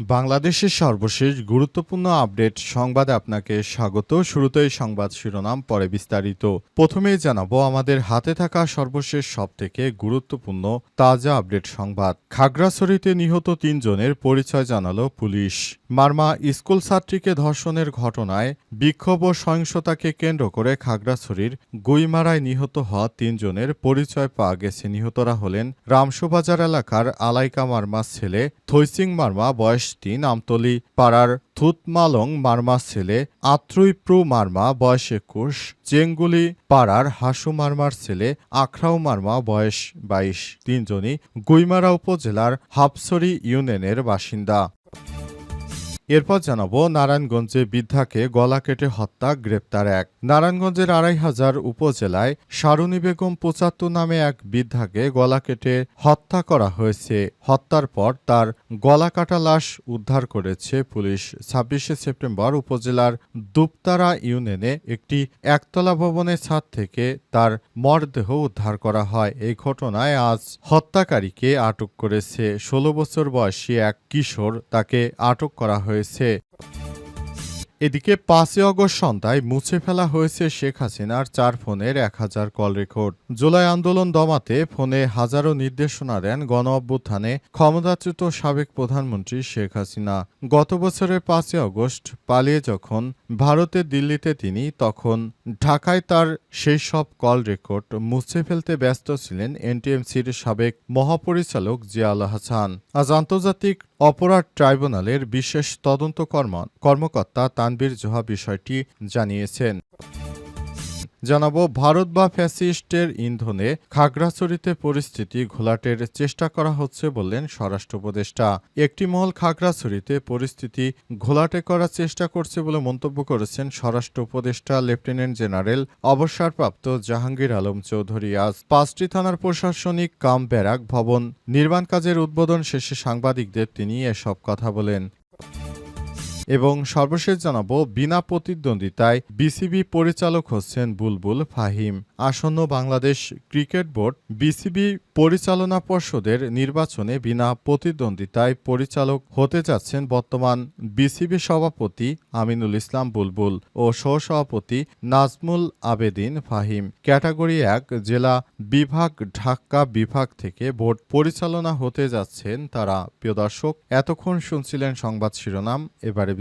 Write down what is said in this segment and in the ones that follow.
বাংলাদেশের সর্বশেষ গুরুত্বপূর্ণ আপডেট সংবাদে আপনাকে স্বাগত। শুরুতেই সংবাদ শিরোনাম, পরে বিস্তারিত। প্রথমেই জানাব, আমাদের হাতে থাকা সর্বশেষ সবথেকে গুরুত্বপূর্ণ তাজা আপডেট সংবাদ। খাগড়াছড়িতে নিহত তিনজনের পরিচয় জানালো পুলিশ। মার্মা স্কুল ছাত্রীকে ধর্ষণের ঘটনায় বিক্ষোভ ও সহিংসতাকে কেন্দ্র করে খাগড়াছড়ির গুইমারায় নিহত হওয়া তিনজনের পরিচয় পাওয়া গেছে। নিহতরা হলেন রামসুবাজার এলাকার আলাইকা মার্মার ছেলে থৈসিং মার্মা, বয়স তিন নামতলি পাড়ার থুতমালং মার্মা ছেলে আত্রুইপ্রু মার্মা, বয়স একুশ। চেঙ্গুলি পাড়ার হাসু মার্মার ছেলে আখরাও মার্মা, বয়স বাইশ। তিনজনই গুইমারা উপজেলার হাপসরি ইউনিয়নের বাসিন্দা। এরপর জানাব, নারায়ণগঞ্জে বৃদ্ধাকে গলা কেটে হত্যা, গ্রেপ্তার এক। নারায়ণগঞ্জের আড়াই হাজার উপজেলায় সারুনি বেগম পঁচাত্তর নামে এক বৃদ্ধাকে গলা কেটে হত্যা করা হয়েছে। হত্যার পর তার গলা কাটা লাশ উদ্ধার করেছে পুলিশ। ছাব্বিশে সেপ্টেম্বর উপজেলার দুপতারা ইউনিয়নে একটি একতলা ভবনের ছাদ থেকে তার মরদেহ উদ্ধার করা হয়। এই ঘটনায় আজ হত্যাকারীকে আটক করেছে। ষোলো বছর বয়সী এক কিশোর তাকে আটক করা হয়েছে। এদিকে পাঁচই অগস্ট সন্ধ্যায় মুছে ফেলা হয়েছে শেখ হাসিনার চার ফোনের এক হাজার কল রেকর্ড। জুলাই আন্দোলন দমাতে ফোনে হাজারো নির্দেশনা দেন গণ অভ্যুত্থানে ক্ষমতাচ্যুত সাবেক প্রধানমন্ত্রী শেখ হাসিনা। গত বছরের পাঁচই অগস্ট পালিয়ে যখন ভারতের দিল্লিতে তিনি, তখন ঢাকায় তার সেই সব কল রেকর্ড মুছে ফেলতে ব্যস্ত ছিলেন এনটিএমসির সাবেক মহাপরিচালক জিয়াউল হাসান। আজ আন্তর্জাতিক অপরাধ ট্রাইব্যুনালের বিশেষ তদন্ত কর্ম কর্মকর্তা তানবীর জোহা বিষয়টি জানিয়েছেন। জানাব, ভারত বা ফ্যাসিস্টের ইন্ধনে খাগড়াছড়িতে পরিস্থিতি ঘোলাটের চেষ্টা করা হচ্ছে বললেন স্বরাষ্ট্র উপদেষ্টা। একটি মহল খাগড়াছড়িতে পরিস্থিতি ঘোলাটে করার চেষ্টা করছে বলে মন্তব্য করেছেন স্বরাষ্ট্র উপদেষ্টা, লেফটেন্যান্ট জেনারেল অবসরপ্রাপ্ত জাহাঙ্গীর আলম চৌধুরী। আজ পাঁচটি থানার প্রশাসনিক কাম ব্যারাক ভবন নির্মাণ কাজের উদ্বোধন শেষে সাংবাদিকদের তিনি এসব কথা বলেন। এবং সর্বশেষ জানাব, বিনা প্রতিদ্বন্দ্বিতায় বিসিবি পরিচালক হচ্ছেন বুলবুল ফাহিম। আসন্ন বাংলাদেশ ক্রিকেট বোর্ড বিসিবি পরিচালনা পর্ষদের নির্বাচনে বিনা প্রতিদ্বন্দ্বিতায় পরিচালক হতে যাচ্ছেন বর্তমান বিসিবি সভাপতি আমিনুল ইসলাম বুলবুল ও সহসভাপতি নাজমুল আবেদিন ফাহিম। ক্যাটাগরি এক, জেলা বিভাগ, ঢাকা বিভাগ থেকে বোর্ড পরিচালনা হতে যাচ্ছেন তারা। প্রিয় দর্শক, এতক্ষণ শুনছিলেন সংবাদ শিরোনাম, এবারে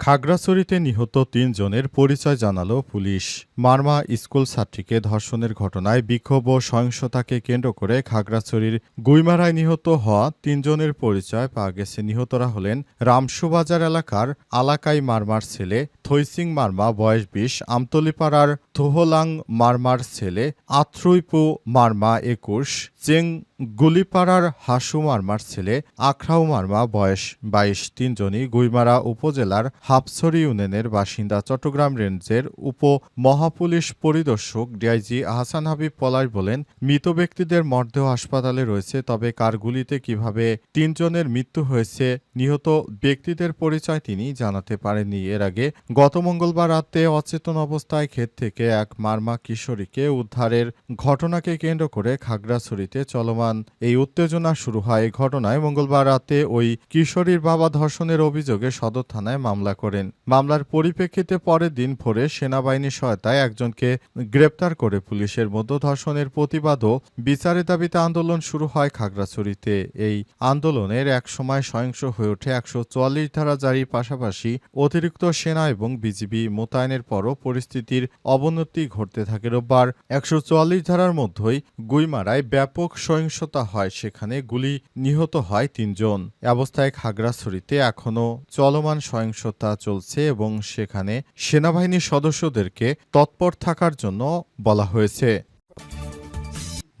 খাগড়াছড়িতে নিহত তিনজনের পরিচয় জানালো পুলিশ। মার্মা স্কুল ছাত্রীকে ধর্ষণের ঘটনায় বিক্ষোভ ও সহিংসতাকে কেন্দ্র করে খাগড়াছড়ির গুইমারায় নিহত হওয়া তিনজনের পরিচয় পাওয়া গেছে। নিহতরা হলেন রামসুবাজার এলাকার আলাকাই মারমার ছেলে থৈসিং মার্মা, বয়স বিশ, আমতলিপাড়ার থোহলাং মারমার ছেলে, আত্রুইপু মার্মা, একুশ, চেং গুলিপাড়ার হাসু মার্মার ছেলে আখরাউ মার্মা, বয়স বাইশ, তিনজনই গুইমারা উপজেলার হাপসরি ইউনিয়নের বাসিন্দা, চট্টগ্রাম রেঞ্জের উপ মহাপুলিশ পরিদর্শক ডিআইজি আহসান হাবিব পলাশ বলেন, মৃত ব্যক্তিদের মরদেহ হাসপাতালে রয়েছে, তবে কার গুলিতে কীভাবে তিনজনের মৃত্যু হয়েছে, নিহত ব্যক্তিদের পরিচয় তিনি জানাতে পারেননি। এর আগে গত মঙ্গলবার রাতে অচেতন অবস্থায় ক্ষেত থেকে এক মারমা কিশোরীকে উদ্ধারের ঘটনাকে কেন্দ্র করে খাগড়াছড়িতে চলমান এই উত্তেজনা শুরু হয় এই ঘটনায়। মঙ্গলবার রাতে ওই কিশোরীর বাবা ধর্ষণের অভিযোগে সদর থানায় মামলা করেন। মামলার পরিপ্রেক্ষিতে পরের দিন ভোরে সেনাবাহিনীর সহায়তায় একজনকে গ্রেপ্তার করে পুলিশের মধ্য ধর্ষণের প্রতিবাদ ও বিচারের দাবিতে আন্দোলন শুরু হয় খাগড়াছড়িতে। এই আন্দোলনের এক সময় সহিংস হয়ে ওঠে একশো চুয়াল্লিশ ধারা জারির পাশাপাশি অতিরিক্ত সেনা এবং বিজিবি মোতায়েনের পরও পরিস্থিতির অবনতি ঘটতে থাকে রোববার। একশো চুয়াল্লিশ ধারার মধ্যেই গুইমারায় ব্যাপক সহিংসতা হয় সেখানে গুলি নিহত হয় তিনজন। এ অবস্থায় খাগড়াছড়িতে এখনও চলমান সহিংসতা চলছে এবং সেখানে সেনাবাহিনীর সদস্যদেরকে তৎপর থাকার জন্য বলা হয়েছে।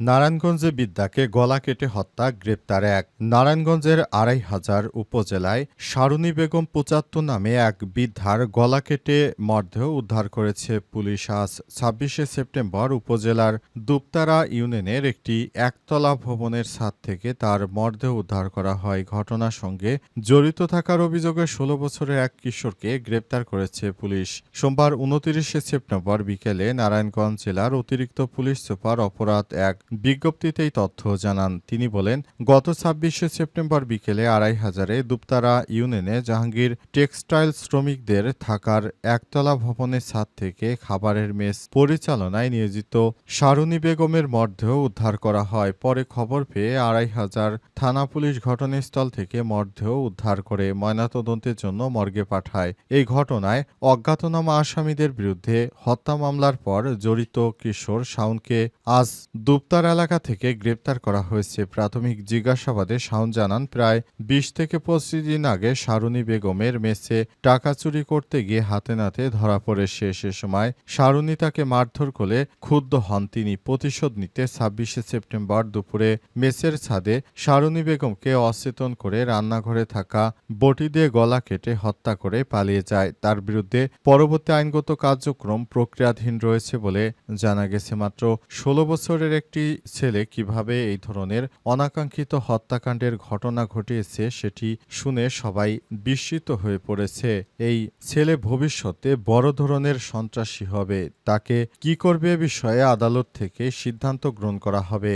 নারায়ণগঞ্জে বিদ্যাকে গলা কেটে হত্যা, গ্রেপ্তার এক। নারায়ণগঞ্জের আড়াই হাজার উপজেলায় সারুনি বেগম পঁচাত্তর নামে এক বৃদ্ধার গলা কেটে মর্দেহ উদ্ধার করেছে পুলিশ। আজ ছাব্বিশে সেপ্টেম্বর উপজেলার দুপতারা ইউনিয়নের একটি একতলা ভবনের ছাদ থেকে তার মর্দেহ উদ্ধার করা হয়। ঘটনার সঙ্গে জড়িত থাকার অভিযোগে ষোলো বছরের এক কিশোরকে গ্রেপ্তার করেছে পুলিশ। সোমবার উনতিরিশে সেপ্টেম্বর বিকেলে নারায়ণগঞ্জ জেলার অতিরিক্ত পুলিশ সুপার অপরাধ এক বিজ্ঞপ্তিতেই তথ্য জানান তিনি বলেন, গত ছাব্বিশে সেপ্টেম্বর বিকেলে আড়াই হাজারে দুপতারা ইউনিয়নে জাহাঙ্গীর টেক্সটাইল শ্রমিকদের থাকার একতলা ভবনের ছাদ থেকে খাবারের মেস পরিচালনায় নিয়োজিত সারুনী বেগমের মর্দেহ উদ্ধার করা হয়। পরে খবর পেয়ে আড়াই হাজার থানা পুলিশ ঘটনাস্থল থেকে মর্দেহ উদ্ধার করে ময়নাতদন্তের জন্য মর্গে পাঠায়। এই ঘটনায় অজ্ঞাতনামা আসামিদের বিরুদ্ধে হত্যা মামলার পর জড়িত কিশোর শাওনকে আজ দুপতার এলাকা থেকে গ্রেপ্তার করা হয়েছে। প্রাথমিক জিজ্ঞাসাবাদে শাওন জানান, প্রায় বিশ থেকে পঁচিশ দিন আগে সারুনী বেগমের মেসে টাকা চুরি করতে গিয়ে হাতে নাতে ধরা পড়ে। সে সে সময় সারুনী তাকে মারধর করে ক্ষুব্ধ হন তিনি। প্রতিশোধ নিতে ছাব্বিশে সেপ্টেম্বর দুপুরে মেসের ছাদে সারুনী বেগমকে অচেতন করে রান্নাঘরে থাকা বটি দিয়ে গলা কেটে হত্যা করে পালিয়ে যায়। তার বিরুদ্ধে পরবর্তী আইনগত কার্যক্রম প্রক্রিয়াধীন রয়েছে বলে জানা গেছে। মাত্র ষোলো বছরের একটি ছেলে কীভাবে এই ধরনের অনাকাঙ্ক্ষিত হত্যাকাণ্ডের ঘটনা ঘটিয়েছে সেটি শুনে সবাই বিস্মিত হয়ে পড়েছে। এই ছেলে ভবিষ্যতে বড় ধরনের সন্ত্রাসী হবে। তাকে কি করবে বিষয়ে আদালত থেকে সিদ্ধান্ত গ্রহণ করা হবে।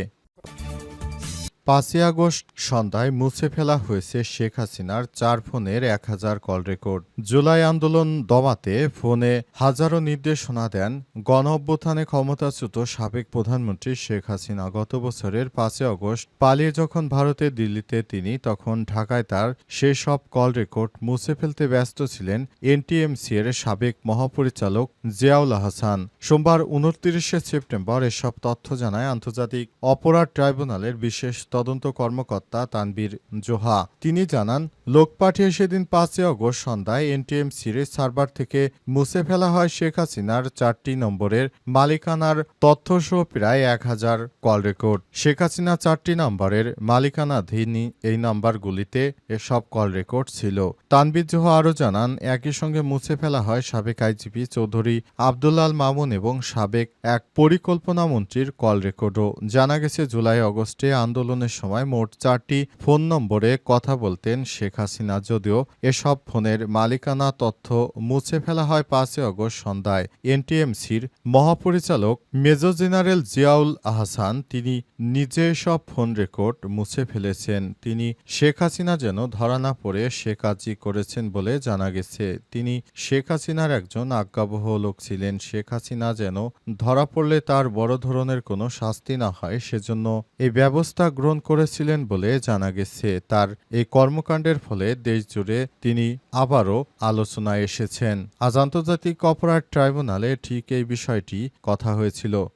পাঁচই আগস্ট সন্ধ্যায় মুছে ফেলা হয়েছে শেখ হাসিনার চার ফোনের এক হাজার কল রেকর্ড। জুলাই আন্দোলন দমাতে ফোনে হাজারো নির্দেশনা দেন গণ অভ্যুত্থানে ক্ষমতাচ্যুত সাবেক প্রধানমন্ত্রী শেখ হাসিনা। গত বছরের পাঁচই আগস্ট পালিয়ে যখন ভারতে, দিল্লিতে তিনি, তখন ঢাকায় তার সেসব কল রেকর্ড মুছে ফেলতে ব্যস্ত ছিলেন এনটিএমসি এর সাবেক মহাপরিচালক জিয়াউল হাসান সোমবার উনত্রিশে সেপ্টেম্বর এসব তথ্য জানায় আন্তর্জাতিক অপরাধ ট্রাইব্যুনালের বিশেষ তদন্ত কর্মকর্তা তানবীর জোহা। তিনি জানান, লোক পাঠিয়ে সেদিন পাঁচই অগস্ট সন্ধ্যায় এনটিএমসির সার্ভার থেকে মুছে ফেলা হয় শেখ হাসিনার চারটি নম্বরের মালিকানার তথ্যসহ প্রায় এক হাজার কল রেকর্ড। শেখ হাসিনা চারটি নম্বরের মালিকানাধীন এই নাম্বারগুলিতে এসব কল রেকর্ড ছিল। তানবীর জোহা আরও জানান, একই সঙ্গে মুছে ফেলা হয় সাবেক আইজিপি চৌধুরী আবদুল্লাল মামুন এবং সাবেক এক পরিকল্পনা মন্ত্রীর কল রেকর্ডও। জানা গেছে, জুলাই অগস্টে আন্দোলনের সময় মোট চারটি ফোন নম্বরে কথা বলতেন শেখ হাসিনা। যদিও এসব ফোনের মালিকানা তথ্য মুছে ফেলা হয় পাঁচই অগস্ট সন্ধ্যায়। এনটিএমসির মহাপরিচালক মেজর জেনারেল জিয়াউল আহসান তিনি নিজে সব ফোন রেকর্ড মুছে ফেলেছেন। তিনি শেখ হাসিনা যেন ধরা না পড়ে সে কাজই করেছেন বলে জানা গেছে। তিনি শেখ হাসিনার একজন আজ্ঞাবহ লোক ছিলেন। শেখ হাসিনা যেন ধরা পড়লে তার বড় ধরনের কোনো শাস্তি না হয়, সেজন্য এই ব্যবস্থা গ্রহণ করেছিলেন বলে জানা গেছে। তার এই কর্মকাণ্ডের ফলে দেশজুড়ে তিনি আবারও আলোচনায় এসেছেন। আজ আন্তর্জাতিক অপরাধ ট্রাইব্যুনালে ঠিক এই বিষয়টি কথা হয়েছিল।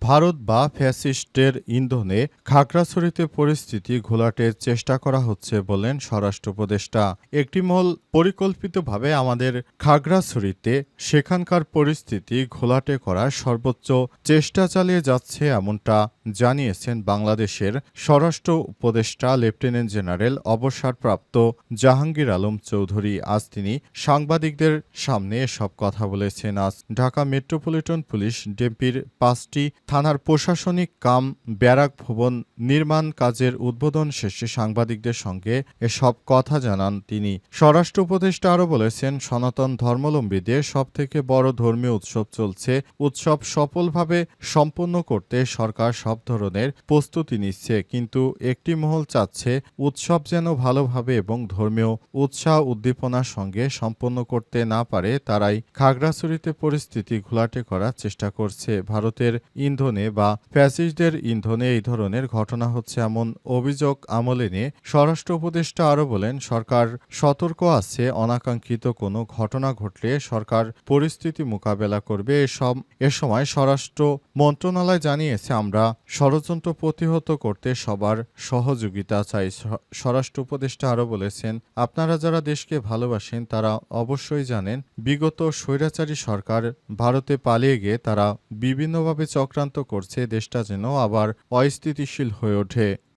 ভারত বা ফ্যাসিস্টের ইন্ধনে খাগড়াছড়িতে পরিস্থিতি ঘোলাটের চেষ্টা করা হচ্ছে বলেন স্বরাষ্ট্র উপদেষ্টা। একটি মহল পরিকল্পিতভাবে আমাদের খাগড়াছড়িতে সেখানকার পরিস্থিতি ঘোলাটে করার সর্বোচ্চ চেষ্টা চালিয়ে যাচ্ছে এমনটা জানিয়েছেন বাংলাদেশের স্বরাষ্ট্র উপদেষ্টা, লেফটেন্যান্ট জেনারেল, অবসরপ্রাপ্ত জাহাঙ্গীর আলম চৌধুরী। আজ তিনি সাংবাদিকদের সামনে সব কথা বলেছেন। আজ ঢাকা মেট্রোপলিটন পুলিশ ডেম্পির পাঁচটি থানার প্রশাসনিক কাম, ব্যারাক ভবন নির্মাণ কাজের উদ্বোধন শেষে সাংবাদিকদের সঙ্গে এসব কথা জানান তিনি। স্বরাষ্ট্র উপদেষ্টা আরও বলেছেন, সনাতন ধর্মাবলম্বীদের সবথেকে বড় ধর্মীয় উৎসব চলছে। উৎসব সফলভাবে সম্পন্ন করতে সরকার সব ধরনের প্রস্তুতি নিচ্ছে, কিন্তু একটি মহল চাচ্ছে উৎসব যেন ভালোভাবে এবং ধর্মীয় উৎসাহ উদ্দীপনার সঙ্গে সম্পন্ন করতে না পারে, তারাই খাগড়াছড়িতে পরিস্থিতি ঘোলাটে করার চেষ্টা করছে। ভারতের ইন্ধনে বা ফ্যাসিস্টদের ইন্ধনে এই ধরনের ঘটনা হচ্ছে এমন অভিযোগ আমলে নিয়ে স্বরাষ্ট্র উপদেষ্টা আরও বলেন, সরকার সতর্ক আছে, অনাকাঙ্ক্ষিত কোনো ঘটনা ঘটলে সরকার পরিস্থিতি মোকাবেলা করবে। এসব এ সময় স্বরাষ্ট্র মন্ত্রণালয় জানিয়েছে, আমরা ষড়যন্ত্র প্রতিহত করতে সবার সহযোগিতা চাই স্বরাষ্ট্র উপদেষ্টা আরও বলেছেন, আপনারা যারা দেশকে ভালোবাসেন তারা অবশ্যই জানেন, বিগত স্বৈরাচারী সরকার ভারতে পালিয়ে গিয়ে তারা বিভিন্নভাবে চক্রান্ত করছে, দেশটা যেন আবার অস্থিতিশীল হয়ে ওঠে।